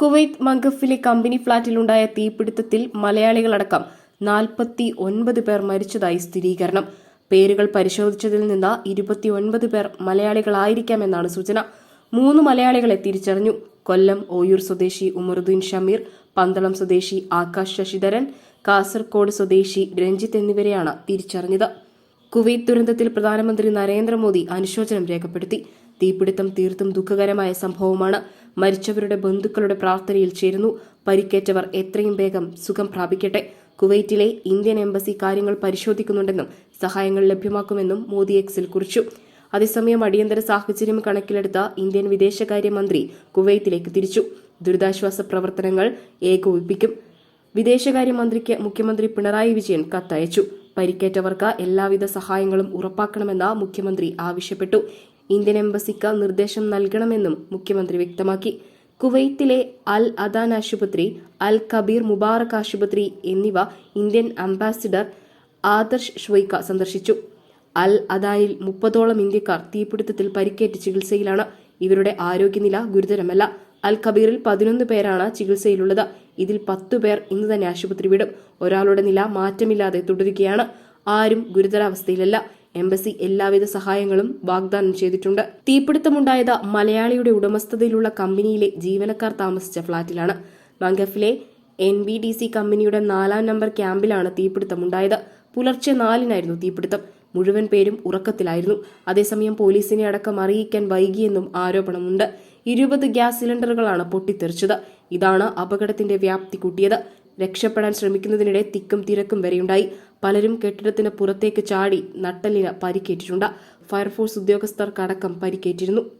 Kuwait മങ്കഫിലെ company ഫ്ളാറ്റിലുണ്ടായ തീപിടുത്തത്തിൽ മലയാളികളടക്കം നാൽപ്പത്തി ഒൻപത് പേർ മരിച്ചതായി സ്ഥിരീകരണം. പേരുകൾ പരിശോധിച്ചതിൽ നിന്ന് ഇരുപത്തിയൊൻപത് പേർ മലയാളികളായിരിക്കാമെന്നാണ് സൂചന. മൂന്ന് മലയാളികളെ തിരിച്ചറിഞ്ഞു. കൊല്ലം ഓയൂർ സ്വദേശി ഉമറുദ്ദീൻ ഷമീർ പന്തളം സ്വദേശി ആകാശ് ശശിധരൻ കാസർകോട് സ്വദേശി രഞ്ജിത്ത് എന്നിവരെയാണ് തിരിച്ചറിഞ്ഞത്. കുവൈത്ത് ദുരന്തത്തിൽ പ്രധാനമന്ത്രി നരേന്ദ്രമോദി അനുശോചനം രേഖപ്പെടുത്തി. തീപിടുത്തം തീർത്തും ദുഃഖകരമായ സംഭവമാണ്. മരിച്ചവരുടെ ബന്ധുക്കളുടെ പ്രാർത്ഥനയിൽ ചേരുന്നു. പരിക്കേറ്റവർ എത്രയും വേഗം സുഖം പ്രാപിക്കട്ടെ. കുവൈറ്റിലെ ഇന്ത്യൻ എംബസി കാര്യങ്ങൾ പരിശോധിക്കുന്നുണ്ടെന്നും സഹായങ്ങൾ ലഭ്യമാക്കുമെന്നും മോദി എക്സിൽ കുറിച്ചു. അതേസമയം അടിയന്തര സാഹചര്യം കണക്കിലെടുത്ത ഇന്ത്യൻ വിദേശകാര്യമന്ത്രി കുവൈത്തിലേക്ക് തിരിച്ചു. ദുരിതാശ്വാസ പ്രവർത്തനങ്ങൾ ഏകോപിപ്പിക്കും. വിദേശകാര്യമന്ത്രിക്ക് മുഖ്യമന്ത്രി പിണറായി വിജയൻ കത്തയച്ചു. പരിക്കേറ്റവർക്ക് എല്ലാവിധ സഹായങ്ങളും ഉറപ്പാക്കണമെന്ന് മുഖ്യമന്ത്രി ആവശ്യപ്പെട്ടു. ഇന്ത്യൻ എംബസിക്ക് നിർദ്ദേശം നൽകണമെന്നും മുഖ്യമന്ത്രി വ്യക്തമാക്കി. കുവൈത്തിലെ അൽ അദാൻ ആശുപത്രി അൽ കബീർ മുബാറക് ആശുപത്രി എന്നിവ ഇന്ത്യൻ അംബാസിഡർ ആദർശ് ഷ്വൈക്ക സന്ദർശിച്ചു. അൽ അദാനിൽ മുപ്പതോളം ഇന്ത്യക്കാർ തീപിടുത്തത്തിൽ പരിക്കേറ്റ് ചികിത്സയിലാണ്. ഇവരുടെ ആരോഗ്യനില ഗുരുതരമല്ല. അൽ കബീറിൽ പതിനൊന്ന് പേരാണ് ചികിത്സയിലുള്ളത്. ഇതിൽ പത്തു പേർ ഇന്ന് തന്നെ ആശുപത്രി വിടും. ഒരാളുടെ നില മാറ്റമില്ലാതെ തുടരുകയാണ്. ആരും ഗുരുതരാവസ്ഥയിലല്ല. എംബസി എല്ലാവിധ സഹായങ്ങളും വാഗ്ദാനം ചെയ്തിട്ടുണ്ട്. തീപിടുത്തമുണ്ടായത് മലയാളിയുടെ ഉടമസ്ഥതയിലുള്ള കമ്പനിയിലെ ജീവനക്കാർ താമസിച്ച ഫ്ളാറ്റിലാണ്. മംഗഫിലെ എൻ ബി ഡി സി കമ്പനിയുടെ നാലാം നമ്പർ ക്യാമ്പിലാണ് തീപിടുത്തമുണ്ടായത്. പുലർച്ചെ നാലിനായിരുന്നു തീപിടുത്തം. മുഴുവൻ പേരും ഉറക്കത്തിലായിരുന്നു. അതേസമയം പോലീസിനെ അടക്കം അറിയിക്കാൻ വൈകിയെന്നും ആരോപണമുണ്ട്. ഇരുപത് ഗ്യാസ് സിലിണ്ടറുകളാണ് പൊട്ടിത്തെറിച്ചത്. ഇതാണ് അപകടത്തിന്റെ വ്യാപ്തി കൂട്ടിയത്. രക്ഷപ്പെടാൻ ശ്രമിക്കുന്നതിനിടെ തിക്കും തിരക്കും വരെയുണ്ടായി. പലരും കെട്ടിടത്തിന് പുറത്തേക്ക് ചാടി നട്ടലിന് പരിക്കേറ്റിട്ടുണ്ട്. ഫയർഫോഴ്സ് ഉദ്യോഗസ്ഥർക്കടക്കം പരിക്കേറ്റിരുന്നു.